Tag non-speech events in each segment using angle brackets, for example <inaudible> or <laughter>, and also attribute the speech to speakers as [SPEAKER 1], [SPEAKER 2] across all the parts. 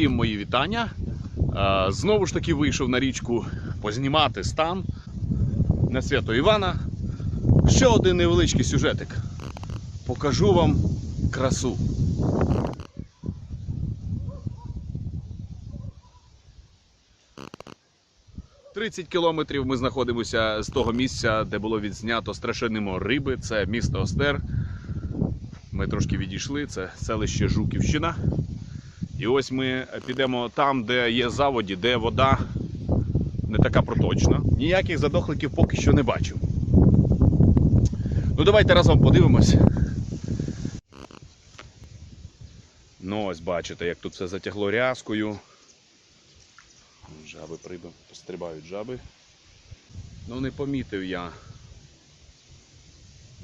[SPEAKER 1] Всім мої вітання. Е, Знову ж таки вийшов на річку познімати стан на свято Івана. Ще один невеличкий сюжетик. Покажу вам красу. «30 кілометрів ми знаходимося з того місця, де було відзнято страшенне риби. Це місто Остер. Ми трошки відійшли, це селище Жуківщина. І ось ми підемо там, де є заводі, де вода не така проточна. Ніяких задохликів поки що не бачив. Ну, давайте разом подивимось. Ну, ось бачите, як тут все затягло рязкою. Жаби прибив, пострибають жаби. Ну, не помітив я,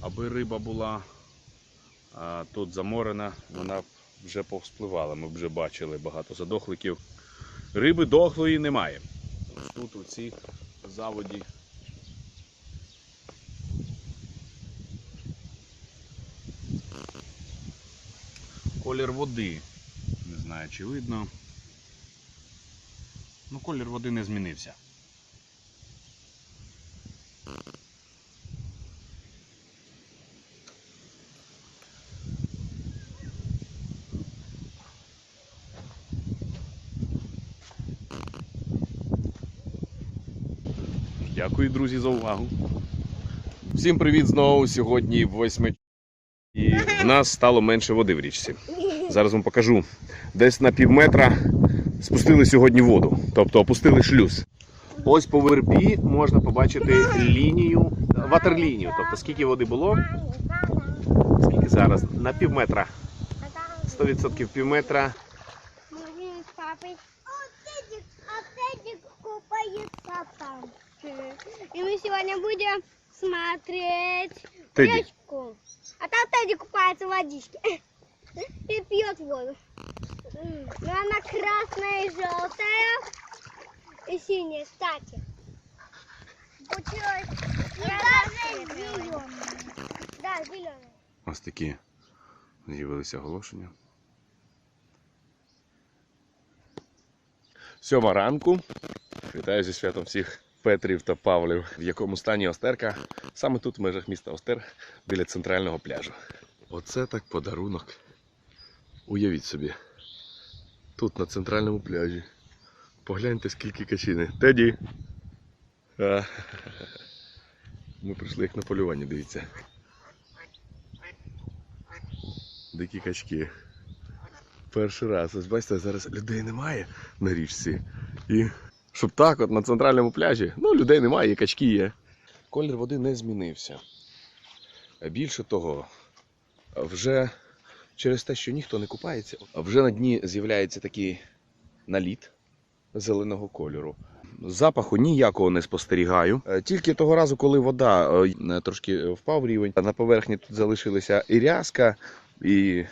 [SPEAKER 1] аби риба була а, тут заморена, вона вже повспливала. Ми вже бачили багато задохликів. Риби дохлої немає. Тут у цій заводі. Колір води. Не знаю, чи видно. Ну, колір води не змінився. Дякую, друзі, за увагу. Всім привіт знову. Сьогодні 8 і в нас стало менше води в річці. Зараз вам покажу. Десь на пів метра спустили сьогодні воду, тобто опустили шлюз. Ось по вербі можна побачити лінію, ватерлінію. Тобто скільки води було, скільки зараз? На пів метра. 100% пів метра.
[SPEAKER 2] мы сегодня будем смотреть
[SPEAKER 1] Тедди.
[SPEAKER 2] речку. А там Тедди купается в водичке. <laughs> И пьет воду. М, Но она красная и желтая. И синяя, кстати. Получилось. И даже зеленая. Да, зеленая.
[SPEAKER 1] Ось такі з'явилися оголошення. Сьома ранку. Вітаю зі святом всіх Петрів та Павлів. В якому стані Остерка? Саме тут, в межах міста Остер, біля центрального пляжу. Оце так подарунок. Уявіть собі. Тут на центральному пляжі. Погляньте, скільки качини. Теді! Ми прийшли як на полювання, дивіться. Дикі качки. Перший раз. Ось бачите, зараз людей немає на річці. І щоб так, от на центральному пляжі, ну людей немає, і качки є. Колір води не змінився. Більше того, вже через те, що ніхто не купається, вже на дні з'являється такий наліт зеленого кольору. Запаху ніякого не спостерігаю. Е, Тільки того разу, коли вода е, трошки впав рівень, на поверхні тут залишилася і рязка, і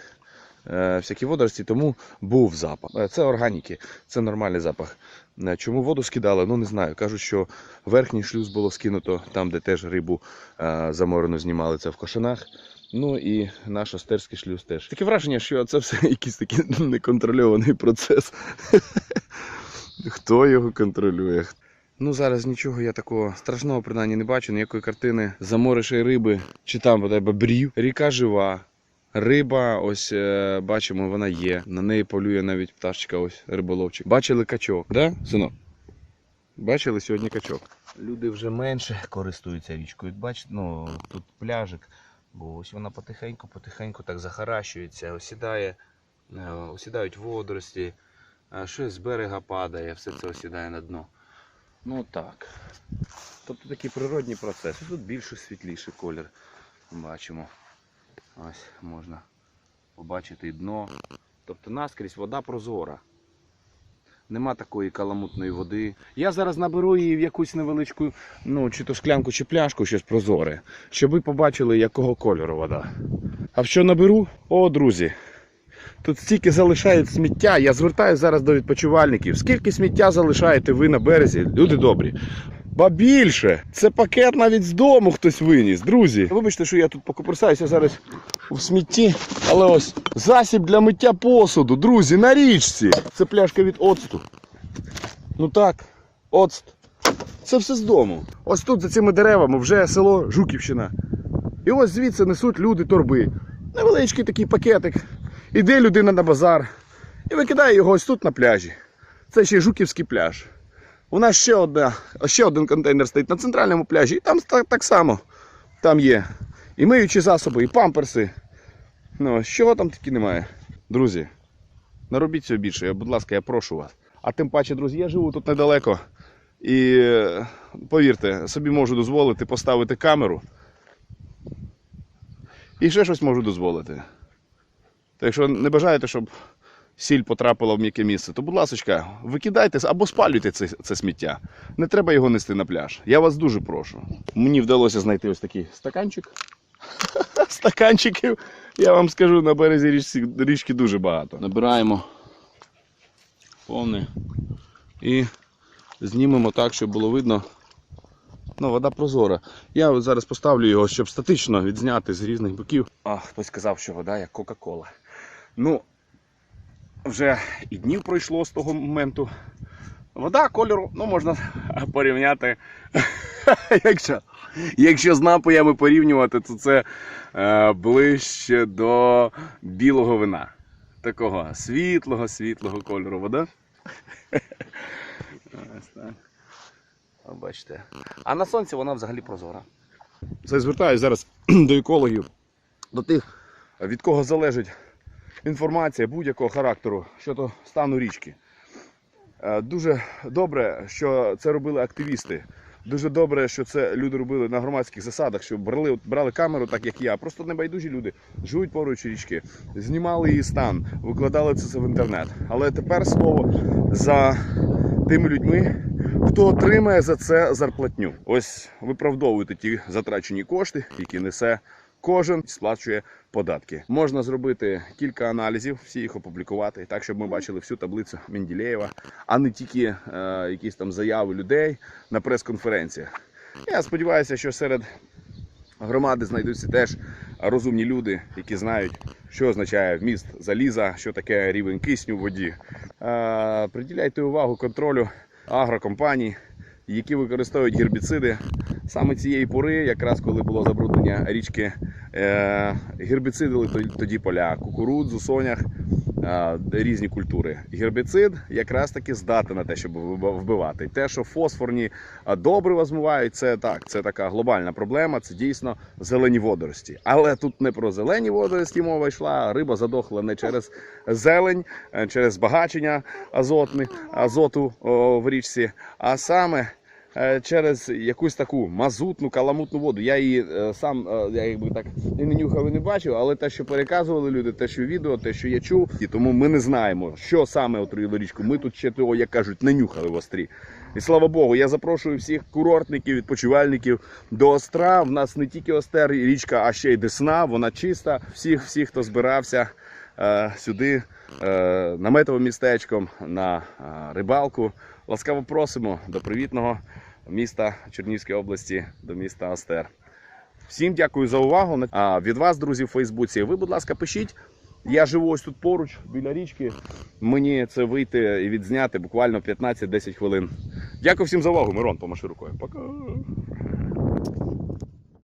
[SPEAKER 1] е, всякі водорості, тому був запах. Це органіки, це нормальний запах. Е, Чому воду скидали? Ну не знаю. Кажуть, що верхній шлюз було скинуто там, де теж рибу е, заморену знімали це в кошенах. Ну і наш остерський шлюз теж. Таке враження, що це все <laughs> якийсь такий неконтрольований процес. <laughs> Хто його контролює? Ну зараз нічого я такого страшного принаймні не бачу, ніякої картини заморишей риби чи там бодай бобрів. Ріка жива. Риба, ось е, бачимо, вона є. На неї полює навіть пташечка, ось риболовчик. Бачили качок, да, синок? Бачили сьогодні качок. Люди вже менше користуються річкою. Бачите, ну тут пляжик, бо ось вона потихеньку, потихеньку так захаращується, осідає, е, осідають водорості, е, щось з берега падає, все це осідає на дно. Ну так. Тобто такий природній процес. І Тут більш світліший колір бачимо. Ось можна побачити дно. Тобто наскрізь вода прозора. Нема такої каламутної води. Я зараз наберу її в якусь невеличку, ну, чи то склянку, чи пляшку, щось прозоре, щоб ви побачили, якого кольору вода. А що наберу? О, друзі, Тут стільки залишають сміття. Я звертаюся зараз до відпочивальників. Скільки сміття залишаєте ви на березі? Люди добрі. Ба більше. Це пакет навіть з дому хтось виніс, друзі. Вибачте, що я тут покоперсаюся зараз у смітті. Але ось засіб для миття посуду, друзі, на річці. Це пляшка від оцту. Ну так, оцт. Це все з дому. Ось тут за цими деревами вже село Жуківщина. І ось звідси несуть люди торби. Невеличкий такий пакетик. Іде людина на базар і викидає його ось тут на пляжі. Це ще й Жуківський пляж. У нас ще, одна, ще один контейнер стоїть на центральному пляжі, і там так, так само. Там є і миючі засоби, і памперси. Ну, що там таки немає. Друзі, наробіть цього більше, я, будь ласка, я прошу вас. А тим паче, друзі, я живу тут недалеко. І повірте, собі можу дозволити поставити камеру. І ще щось можу дозволити. Так якщо не бажаєте, щоб сіль потрапила в м'яке місце, то, будь ласка, викидайте або спалюйте це, це сміття. Не треба його нести на пляж. Я вас дуже прошу. Мені вдалося знайти ось такий стаканчик. <laughs> Стаканчиків, я вам скажу, на березі річці, річки дуже багато. Набираємо повний і знімемо так, щоб було видно. Ну, вода прозора. Я зараз поставлю його, щоб статично відзняти з різних боків. А, хтось сказав, що вода як Кока-Кола. Ну, вже і днів пройшло з того моменту. Вода кольору, ну, можна порівняти. <laughs> якщо, якщо з напоями порівнювати, то це е, ближче до білого вина. Такого світлого, світлого кольору вода. <laughs> Бачите. А на сонці вона взагалі прозора. Це звертаюся зараз <clears throat> до екологів, до тих, від кого залежить інформація будь-якого характеру щодо стану річки. Е, Дуже добре, що це робили активісти. Дуже добре, що це люди робили на громадських засадах, що брали, брали камеру, так як я. Просто небайдужі люди живуть поруч річки, знімали її стан, викладали це в інтернет. Але тепер слово за тими людьми, хто отримає за це зарплатню. Ось виправдовуйте ті затрачені кошти, які несе кожен, сплачує податки. Можна зробити кілька аналізів, всі їх опублікувати, так щоб ми бачили всю таблицю Менділеєва, а не тільки е, якісь там заяви людей на прес-конференціях. Я сподіваюся, що серед громади знайдуться теж розумні люди, які знають, що означає вміст заліза, що таке рівень кисню в воді. Е, Приділяйте увагу контролю агрокомпаній, які використовують гербіциди. Саме цієї пори, якраз коли було забруднення річки, е, гербіцидили тоді- поля, кукурудзу, сонях, е, різні культури. Гербіцид якраз таки здатен на те, щоб вбивати. Те, що фосфорні а, добрива змивають, це так, це така глобальна проблема. Це дійсно зелені водорості. Але тут не про зелені водорості мова йшла. Риба задохла не через зелень, е, через збагачення азотни, азоту в річці, а саме. Е, Через якусь таку мазутну каламутну воду. Я її е, сам е, я якби так і не нюхав і не бачив, але те, що переказували люди, те, що відео, те, що я чув, і тому ми не знаємо, що саме отруїло річку. Ми тут ще того, як кажуть, не нюхали в острі. І слава Богу, я запрошую всіх курортників, відпочивальників до Остра. В нас не тільки Остер, річка, а ще й Десна. Вона чиста. Всіх, всіх, хто збирався сюди наметовим містечком на рибалку. Ласкаво просимо до привітного міста Чернівської області, до міста Астер. Всім дякую за увагу. А від вас, друзі, в Фейсбуці. Ви, будь ласка, пишіть. Я живу ось тут поруч, біля річки. Мені це вийти і відзняти буквально 15-10 хвилин. Дякую всім за увагу. Мирон, помаши рукою. Пока.